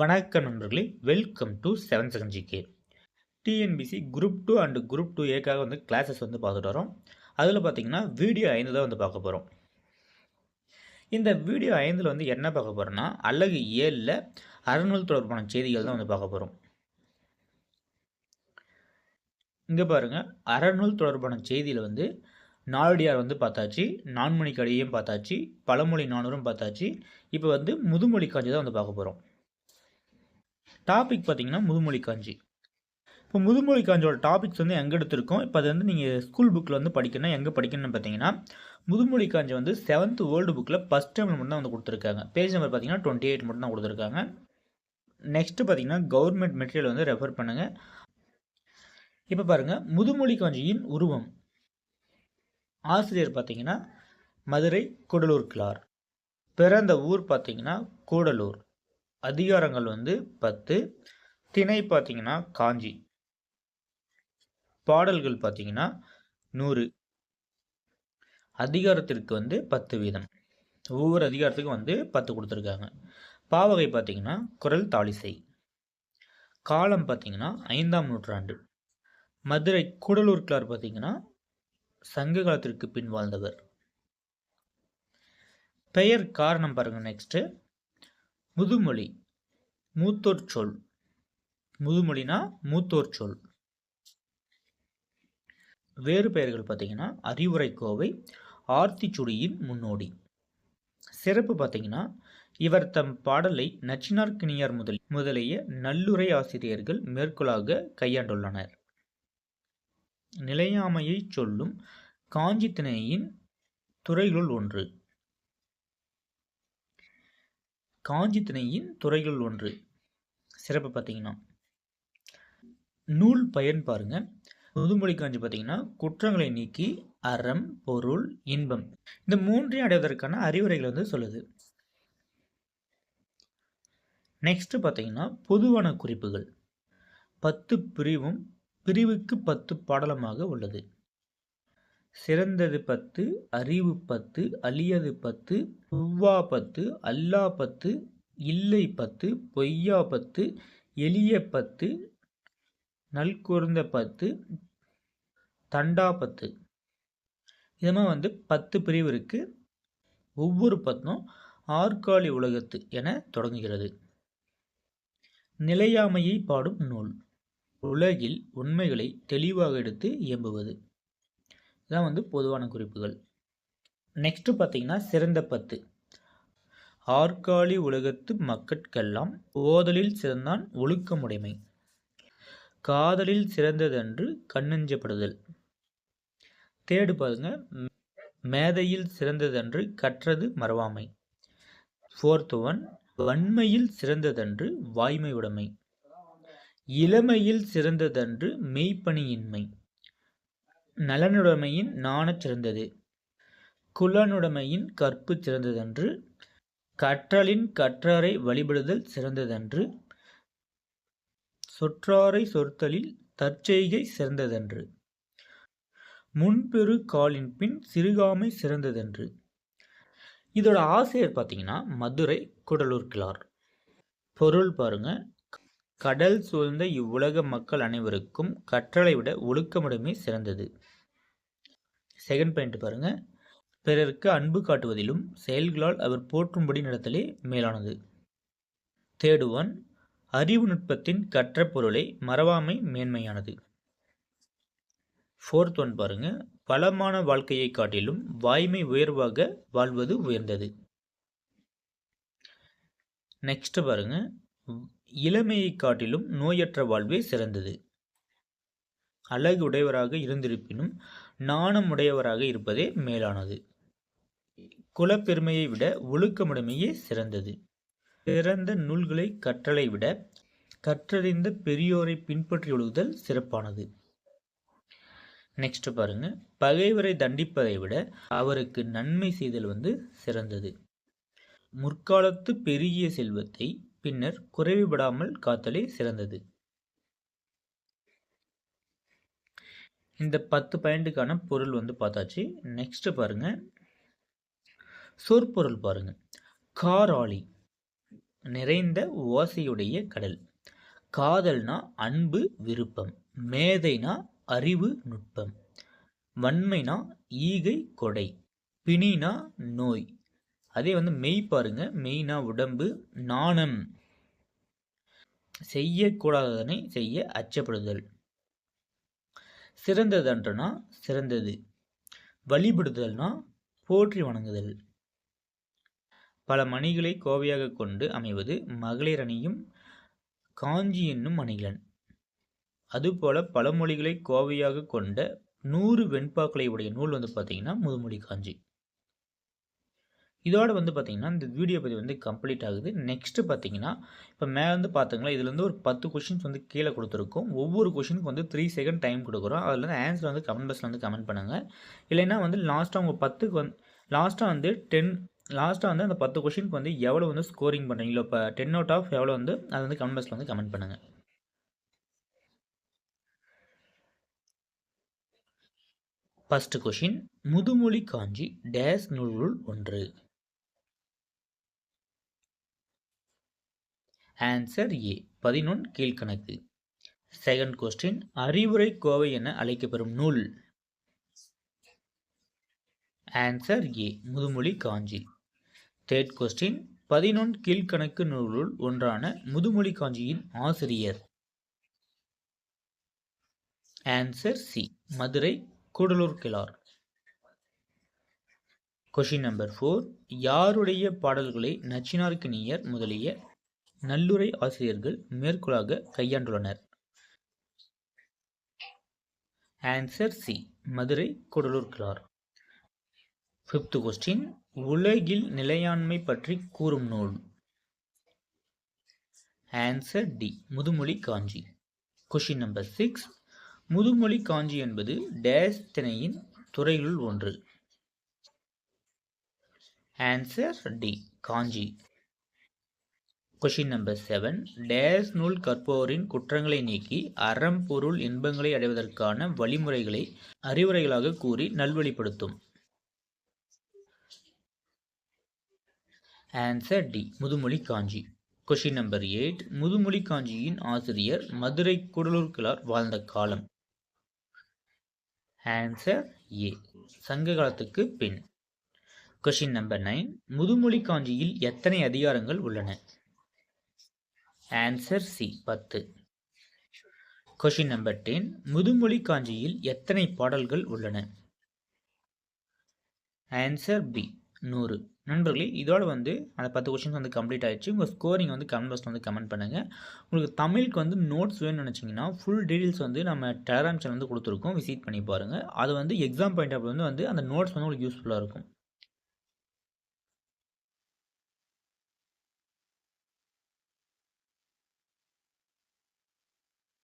வணக்கம் நண்பர்களே welcome to seven second GK TNPSC group two and group two ஏக்காக வந்து classes வந்து பார்த்துட்டு வரோம். அதில் பார்த்தீங்கன்னா வீடியோ ஐந்து தான் வந்து பார்க்க போகிறோம் இந்த வீடியோ ஐந்தில் வந்து என்ன பார்க்க போகிறோன்னா அழகு ஏழில் அறநூல் தொடர்பான செய்திகள் தான் வந்து பார்க்க போகிறோம் இங்கே பாருங்கள் அறநூல் தொடர்பான செய்தியில் வந்து நாலடியார் வந்து பார்த்தாச்சு நான்மணி கடியையும் பார்த்தாச்சு பழமொழி நானூறும் பார்த்தாச்சு. இப்போ வந்து முதுமொழி காஞ்சி தான் வந்து பார்க்க போகிறோம் டாபிக் பார்த்தீங்கன்னா முதுமொழி காஞ்சி. இப்போ முதுமொழி காஞ்சியோட டாபிக்ஸ் வந்து எங்கே எடுத்திருக்கோம்? இப்போ அது வந்து நீங்கள் ஸ்கூல் புக்கில் வந்து படிக்கணும். எங்கே படிக்கணும்னு பார்த்தீங்கன்னா முதுமொழி காஞ்சி வந்து செவன்த் வேர்ல்டு புக்கில் ஃபஸ்ட் டைம் மட்டும் தான் வந்து கொடுத்துருக்காங்க. பேஜ் நம்பர் பார்த்தீங்கன்னா டுவெண்ட்டி எயிட் மட்டும் தான் கொடுத்துருக்காங்க. நெக்ஸ்ட்டு பார்த்தீங்கன்னா கவர்மெண்ட் மெட்டீரியல் வந்து ரெஃபர் பண்ணுங்கள் இப்போ பாருங்கள் முதுமொழி காஞ்சியின் உருவம். ஆசிரியர் பார்த்தீங்கன்னா மதுரை கூடலூர் கிளார் பிறந்த ஊர் பார்த்தீங்கன்னா கூடலூர். அதிகாரங்கள் வந்து பத்து. திணை பார்த்தீங்கன்னா காஞ்சி. பாடல்கள் பார்த்தீங்கன்னா நூறு. அதிகாரத்திற்கு வந்து பத்து வீதம். ஒவ்வொரு அதிகாரத்துக்கும் வந்து பத்து கொடுத்துருக்காங்க. பாவகை பார்த்தீங்கன்னா குரல் தாளிசை காலம் பார்த்தீங்கன்னா ஐந்தாம் நூற்றாண்டு. மதுரை கூடலூர் கிளார் பார்த்தீங்கன்னா சங்க காலத்திற்கு பின் வாழ்ந்தவர். பெயர் காரணம் பாருங்கள் நெக்ஸ்ட்டு முதுமொழி. மூத்தோர் சொல் முதுமொழினா மூத்தோர் சொல் வேறு பெயர்கள் பார்த்தீங்கன்னா அறிவுரை கோவை ஆர்த்திச்சுடியின் முன்னோடி. சிறப்பு பார்த்தீங்கன்னா இவர் தம் பாடலை நச்சினார்கினியார் முதல் முதலிய நல்லுரை ஆசிரியர்கள் மேற்கோளாக கையாண்டுள்ளனர். நிலையாமையை சொல்லும் காஞ்சித்திணையின் துறைகளுள் ஒன்று. காஞ்சி திணையின் துறைகள் ஒன்று. சிறப்பு பார்த்தீங்கன்னா நூல் பயன் பாருங்க. முதுமொழி காஞ்சி பார்த்தீங்கன்னா குற்றங்களை நீக்கி அறம் பொருள் இன்பம். இந்த மூன்றையும் அடைவதற்கான அறிவுரைகள் வந்து சொல்லுது. நெக்ஸ்ட் பார்த்தீங்கன்னா பொதுவான குறிப்புகள். பத்து பிரிவும் பிரிவுக்கு பத்து பாடலமாக உள்ளது. சிறந்தது பத்து அறிவு பத்து அழியது பத்து புவ்வா பத்து அல்லா பத்து இல்லை பத்து பொய்யா பத்து எளிய பத்து நல்கூர்ந்த பத்து தண்டா பத்து. இதெல்லாம் வந்து பத்து பிரிவு இருக்குது ஒவ்வொரு பத்தும் ஆற்காலி உலகத்து என தொடங்குகிறது. நிலையாமையை பாடும் நூல். உலகில் உண்மைகளை தெளிவாக எடுத்து இயம்புவது. இதான் வந்து பொதுவான குறிப்புகள். நெக்ஸ்ட்டு பார்த்தீங்கன்னா சிறந்த பத்து. ஆற்காலி உலகத்து மக்கட்கெல்லாம் ஓதலில் சிறந்தான் ஒழுக்கமுடைமை. காதலில் சிறந்ததன்று கண்ணஞ்சப்படுதல். தேடு பாருங்க மேதையில் சிறந்ததன்று கற்றது மறவாமை. ஃபோர்த் ஒன் வன்மையில் சிறந்ததன்று வாய்மை உடைமை. இளமையில் சிறந்ததன்று மெய்ப்பணியின்மை. நலனுடைமையின் நாணச் சிறந்தது. குலனுடைமையின் கற்பு சிறந்ததன்று கற்றலின் கற்றாரை வழிபடுதல் சிறந்ததன்று சொற்றாரை சொற்தலில் தற்செய்கை சிறந்ததன்று. முன்பெரு காலின் பின் சிறுகாமை சிறந்ததன்று. இதோட ஆசிரியர் பார்த்தீங்கன்னா மதுரை குடலூர் கிளார் பொருள் பாருங்கள் கடல் சூழ்ந்த இவ்வுலக மக்கள் அனைவருக்கும் கற்றலை விட ஒழுக்கமுடைமை சிறந்தது. செகண்ட் பாயிண்ட் பாருங்கள் பிறருக்கு அன்பு காட்டுவதிலும் செயல்களால் அவர் போற்றும்படி நடத்தலே மேலானது. தேர்டு ஒன் அறிவு நுட்பத்தின் கற்ற பொருளை மறவாமை மேன்மையானது. ஃபோர்த் ஒன் பாருங்க. பலமான வாழ்க்கையை காட்டிலும் வாய்மை உயர்வாக வாழ்வது உயர்ந்தது. நெக்ஸ்ட் பாருங்கள் இளமையை காட்டிலும் நோயற்ற வாழ்வே சிறந்தது. அழகு உடையவராக இருந்திருப்பினும் நாணம் உடையவராக இருப்பதே மேலானது. குலப்பெருமையை விட ஒழுக்கமுடைமையே சிறந்தது. சிறந்த நூல்களை கற்றலை விட கற்றறிந்த பெரியோரை பின்பற்றி ஒழுகுதல் சிறப்பானது. நெக்ஸ்ட் பாருங்க. பகைவரை தண்டிப்பதை விட அவருக்கு நன்மை செய்தல் வந்து சிறந்தது. முற்காலத்து பெருகிய செல்வத்தை பின்னர் குறைவுபடாமல் காத்தலே சிறந்தது. இந்த பத்து பாயிண்ட்டுக்கான பொருள் வந்து பார்த்தாச்சு. நெக்ஸ்ட்டு பாருங்கள் சொற்பொருள் பாருங்கள் காராளி நிறைந்த ஓசையுடைய கடல். காதல்னா அன்பு விருப்பம். மேதைனா அறிவு நுட்பம். வன்மைனா ஈகை கொடை. பிணினா நோய். அதே வந்து மெய் பாருங்க. மெய்னா உடம்பு நாணம். செய்யக்கூடாததனை செய்ய அச்சப்படுதல். சிறந்ததன்றனா சிறந்தது. வழிபடுதல்னா போற்றி வணங்குதல். பல மணிகளை கோவையாக கொண்டு அமைவது மகளிர் அணியும் காஞ்சி என்னும் அணிகலன் அதுபோல பல மொழிகளை கோவையாக கொண்ட நூறு வெண்பாக்களை உடைய நூல் வந்து பார்த்தீங்கன்னா முதுமொழி காஞ்சி. இதோடு வந்து பார்த்திங்கன்னா இந்த வீடியோ பதிவு வந்து கம்ப்ளீட் ஆகுது. நெக்ஸ்ட்டு பார்த்தீங்கன்னா இப்போ மேலே வந்து பார்த்துங்களா இதுலேருந்து ஒரு பத்து கொஷின்ஸ் வந்து கீழே கொடுத்துருக்கோம். ஒவ்வொரு கொஷினுக்கு வந்து த்ரீ செகண்ட் டைம் கொடுக்குறோம். அதில் வந்து ஆன்சர் வந்து கமெண்ட் பாக்ஸில் வந்து கமெண்ட் பண்ணுங்கள் இல்லைன்னா வந்து லாஸ்ட்டாக உங்கள் பத்துக்கு வந்து லாஸ்ட்டாக வந்து டென் லாஸ்ட்டாக வந்து அந்த பத்து கொஷினுக்கு வந்து எவ்வளோ வந்து ஸ்கோரிங் பண்ணுறீங்களோ இப்போ டென் அவுட் ஆஃப் எவ்வளோ வந்து அதை வந்து கமெண்ட் பாக்ஸில் வந்து கமெண்ட் பண்ணுங்கள் ஃபஸ்ட்டு கொஷின் முதுமொழி காஞ்சி டேஸ் நூலுள் ஒன்று. ஆன்சர் ஏ பதினொன் கீழ்கணக்கு செகண்ட் கொஸ்டின் அறிவுரை கோவை என அழைக்கப்பெறும் நூல். Answer A Mudumozhi Kanchi. Third question பதினொன் கீழ்கணக்கு நூலுள் ஒன்றான முதுமொழி காஞ்சியின் ஆசிரியர். Answer C Madurai Koodalur Kilar question number four யாருடைய பாடல்களை நச்சினார்க்கினியர் முதலிய நல்லுரை ஆசிரியர்கள் மேற்கோளாக கையாண்டுள்ளனர். Answer C Madurai Kudalur Kilar fifth question உலகில் நிலையாண்மை பற்றி கூறும் நூல். Answer D Mudumozhi Kanchi. Question number six Mudumozhi Kanchi என்பது டேஸ் திணையின் துறைகளுள் ஒன்று. Answer D Kanchi. Question number seven days நூல் கற்போரின் குற்றங்களை நீக்கி அறம் பொருள் இன்பங்களை அடைவதற்கான வழிமுறைகளை அறிவுரைகளாக கூறி நல்வழிப்படுத்தும். Answer D Mudumozhi Kanchi. Question number eight Mudumozhi காஞ்சியின் ஆசிரியர் மதுரை குடலூர் கிளார் வாழ்ந்த காலம். ஆன்சர் ஏ சங்க காலத்துக்கு பின். கொஷின் நம்பர் நைன் முதுமொழி காஞ்சியில் எத்தனை அதிகாரங்கள் உள்ளன? ஆன்சர் சி பத்து. கொஷின் நம்பர் டென் முதுமொழி காஞ்சியில் எத்தனை பாடல்கள் உள்ளன? ஆன்சர் பி நூறு. நண்பர்களே இதோட வந்து அந்த பத்து கொஷின்ஸ் வந்து கம்ப்ளீட் ஆகிடுச்சு உங்கள் ஸ்கோரிங் வந்து கமெண்ட் பாக்ஸில் வந்து கமெண்ட் பண்ணுங்கள் உங்களுக்கு தமிழுக்கு வந்து நோட்ஸ் வேணும்னு நினச்சிங்கன்னா ஃபுல் டீட்டெயில்ஸ் வந்து நம்ம டெலகிராம் சேனல் வந்து கொடுத்துருக்கோம். விசிட் பண்ணி பாருங்கள் அது வந்து எக்ஸாம் பாயிண்ட் ஆஃப் வந்து வந்து அந்த நோட்ஸ் வந்து உங்களுக்கு யூஸ்ஃபுல்லாக இருக்கும்.